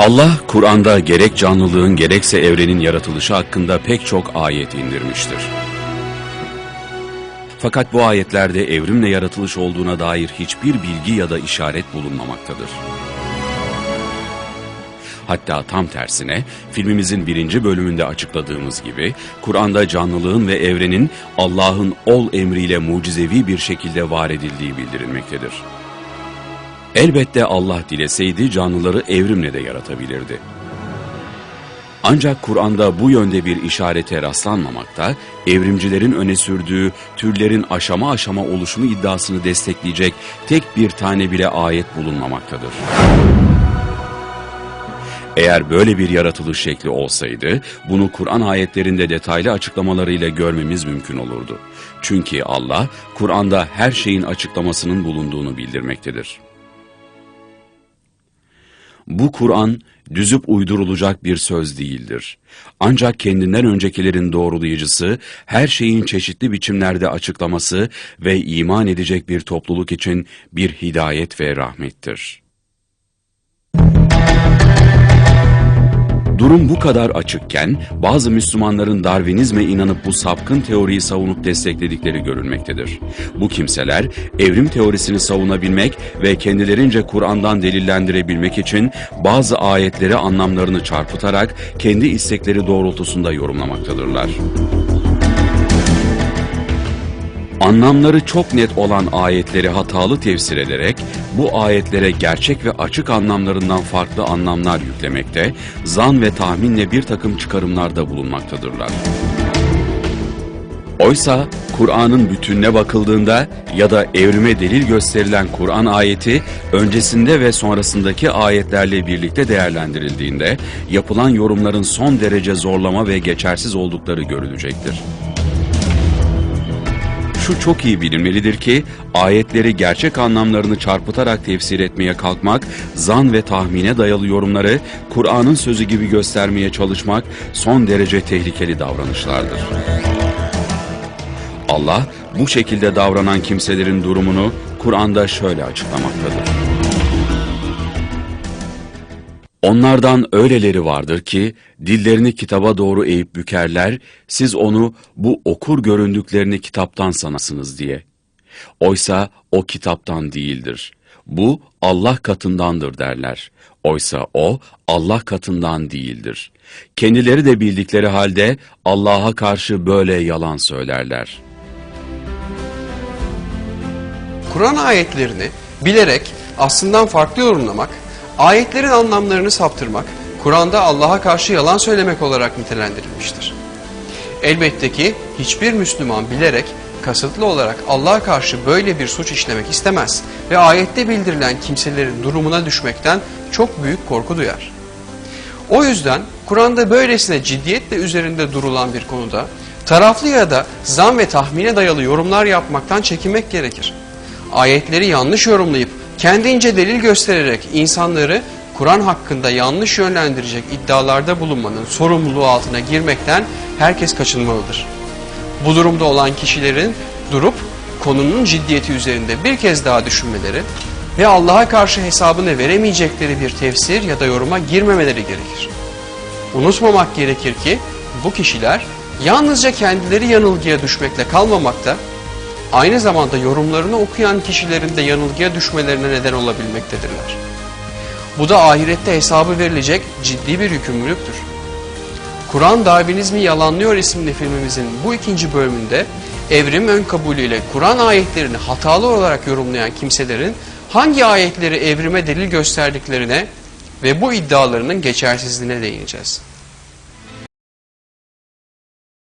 Allah Kur'an'da gerek canlılığın gerekse evrenin yaratılışı hakkında pek çok ayet indirmiştir. Fakat bu ayetlerde evrimle yaratılış olduğuna dair hiçbir bilgi ya da işaret bulunmamaktadır. Hatta tam tersine filmimizin birinci bölümünde açıkladığımız gibi Kur'an'da canlılığın ve evrenin Allah'ın ol emriyle mucizevi bir şekilde var edildiği bildirilmektedir. Elbette Allah dileseydi canlıları evrimle de yaratabilirdi. Ancak Kur'an'da bu yönde bir işarete rastlanmamakta, evrimcilerin öne sürdüğü türlerin aşama aşama oluşumu iddiasını destekleyecek tek bir tane bile ayet bulunmamaktadır. Eğer böyle bir yaratılış şekli olsaydı, bunu Kur'an ayetlerinde detaylı açıklamalarıyla görmemiz mümkün olurdu. Çünkü Allah, Kur'an'da her şeyin açıklamasının bulunduğunu bildirmektedir. Bu Kur'an düzüp uydurulacak bir söz değildir. Ancak kendinden öncekilerin doğrulayıcısı, her şeyin çeşitli biçimlerde açıklaması ve iman edecek bir topluluk için bir hidayet ve rahmettir. Durum bu kadar açıkken bazı Müslümanların Darwinizme inanıp bu sapkın teoriyi savunup destekledikleri görülmektedir. Bu kimseler evrim teorisini savunabilmek ve kendilerince Kur'an'dan delillendirebilmek için bazı ayetleri anlamlarını çarpıtarak kendi istekleri doğrultusunda yorumlamaktadırlar. Anlamları çok net olan ayetleri hatalı tefsir ederek bu ayetlere gerçek ve açık anlamlarından farklı anlamlar yüklemekte, zan ve tahminle bir takım çıkarımlarda bulunmaktadırlar. Oysa Kur'an'ın bütününe bakıldığında ya da evrime delil gösterilen Kur'an ayeti öncesinde ve sonrasındaki ayetlerle birlikte değerlendirildiğinde yapılan yorumların son derece zorlama ve geçersiz oldukları görülecektir. Şu çok iyi bilinmelidir ki ayetleri gerçek anlamlarını çarpıtarak tefsir etmeye kalkmak, zan ve tahmine dayalı yorumları Kur'an'ın sözü gibi göstermeye çalışmak son derece tehlikeli davranışlardır. Allah bu şekilde davranan kimselerin durumunu Kur'an'da şöyle açıklamaktadır. Onlardan öyleleri vardır ki dillerini kitaba doğru eğip bükerler, siz onu bu okur göründüklerini kitaptan sanasınız diye. Oysa o kitaptan değildir. Bu Allah katındandır derler. Oysa o Allah katından değildir. Kendileri de bildikleri halde Allah'a karşı böyle yalan söylerler. Kur'an ayetlerini bilerek aslından farklı yorumlamak, ayetlerin anlamlarını saptırmak, Kur'an'da Allah'a karşı yalan söylemek olarak nitelendirilmiştir. Elbette ki hiçbir Müslüman bilerek, kasıtlı olarak Allah'a karşı böyle bir suç işlemek istemez ve ayette bildirilen kimselerin durumuna düşmekten çok büyük korku duyar. O yüzden Kur'an'da böylesine ciddiyetle üzerinde durulan bir konuda taraflı ya da zan ve tahmine dayalı yorumlar yapmaktan çekinmek gerekir. Ayetleri yanlış yorumlayıp kendince delil göstererek insanları Kur'an hakkında yanlış yönlendirecek iddialarda bulunmanın sorumluluğu altına girmekten herkes kaçınmalıdır. Bu durumda olan kişilerin durup konunun ciddiyeti üzerinde bir kez daha düşünmeleri ve Allah'a karşı hesabını veremeyecekleri bir tefsir ya da yoruma girmemeleri gerekir. Unutmamak gerekir ki bu kişiler yalnızca kendileri yanılgıya düşmekle kalmamakta, aynı zamanda yorumlarını okuyan kişilerin de yanılgıya düşmelerine neden olabilmektedirler. Bu da ahirette hesabı verilecek ciddi bir yükümlülüktür. Kur'an Darwinizmi Yalanlıyor isimli filmimizin bu ikinci bölümünde evrim ön kabulüyle Kur'an ayetlerini hatalı olarak yorumlayan kimselerin hangi ayetleri evrime delil gösterdiklerine ve bu iddialarının geçersizliğine değineceğiz.